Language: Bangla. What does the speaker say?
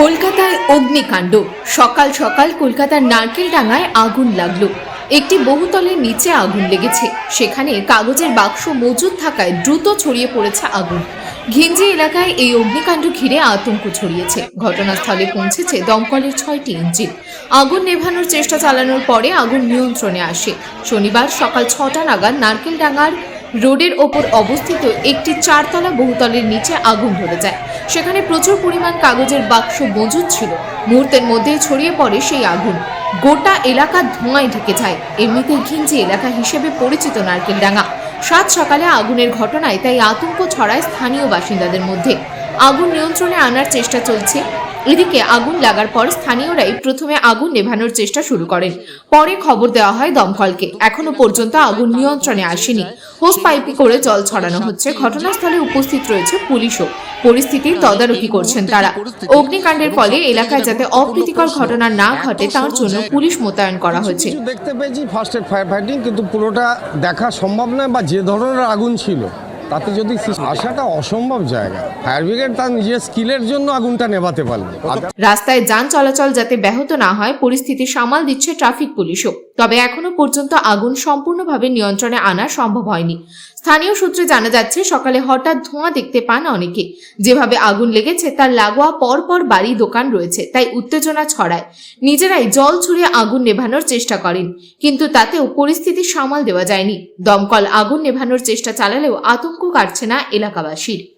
কলকাতায় অগ্নিকাণ্ড। সকাল সকাল কলকাতার নারকেলডাঙ্গায় আগুন লাগল। একটি বহুতলের নিচে আগুন লেগেছে। সেখানে কাগজের বাক্স মজুদ থাকায় দ্রুত ছড়িয়ে পড়েছে আগুন। ঘিঞ্জি এলাকায় এই অগ্নিকাণ্ড ঘিরে আতঙ্ক ছড়িয়েছে। ঘটনাস্থলে পৌঁছেছে দমকলের ছয়টি ইঞ্জিন। আগুন নেভানোর চেষ্টা চালানোর পরে আগুন নিয়ন্ত্রণে আসে। শনিবার সকাল ছটা নাগাদ নারকেলডাঙ্গার রোডের ওপর অবস্থিত একটি চারতলা বহুতলের নিচে আগুন ধরে যায়। সেখানে প্রচুর পরিমাণ কাগজের বাক্স মজুদ ছিল। মুহূর্তের মধ্যে ছড়িয়ে পড়ে সেই আগুন। গোটা এলাকা ধোঁয়ায় ঢেকে যায়। এমনিতেই ঘিঞ্জি এলাকা হিসেবে পরিচিত নারকেল ডাঙা সাত সকালে আগুনের ঘটনায় তাই আতঙ্ক ছড়ায় স্থানীয় বাসিন্দাদের মধ্যে। আগুন নিয়ন্ত্রণে আনার চেষ্টা চলছে। এদিকে আগুন লাগার পর স্থানীয়রাই প্রথমে আগুন নেভানোর চেষ্টা শুরু করেন। পরে খবর দেওয়া হয় দমকলকে। এখনও পর্যন্ত আগুন নিয়ন্ত্রণে আসেনি। হোস পাইপে করে জল ছড়ানো হচ্ছে। ঘটনাস্থলে উপস্থিত রয়েছে পুলিশও। পরিস্থিতি তদারকি করছেন তারা। অগ্নিকাণ্ডের ফলে এলাকায় যাতে অপ্রীতিকর ঘটনা না ঘটে তার জন্য পুলিশ মোতায়েন করা হয়েছে। দেখতে পেয়েছি ফার্স্ট এড ফায়ার ফাইটিং কিন্তু পুরোটা দেখা সম্ভব নয় বা যে ধরনের আগুন ছিল। তাতে যদি আসাটা অসম্ভব জায়গা। ফায়ার ব্রিগেড তার নিজের স্কিলের জন্য আগুনটা নেভাতে পারবে। রাস্তায় যান চলাচল যাতে ব্যাহত না হয়, পরিস্থিতি সামাল দিচ্ছে ট্রাফিক পুলিশও। তবে এখনও পর্যন্ত আগুন সম্পূর্ণভাবে নিয়ন্ত্রণে আনা সম্ভব হয়নি। স্থানীয় সূত্রে জানা যাচ্ছে, সকালে হঠাৎ ধোঁয়া দেখতে পান অনেকে। যেভাবে আগুন লেগেছে, তার লাগোয়া পরপর বাড়ি দোকান রয়েছে, তাই উত্তেজনা ছড়ায়। নিজেরাই জল ছুড়ে আগুন নেভানোর চেষ্টা করেন, কিন্তু তাতেও পরিস্থিতি সামাল দেওয়া যায়নি। দমকল আগুন নেভানোর চেষ্টা চালালেও আতঙ্ক কাটছে না এলাকাবাসীর।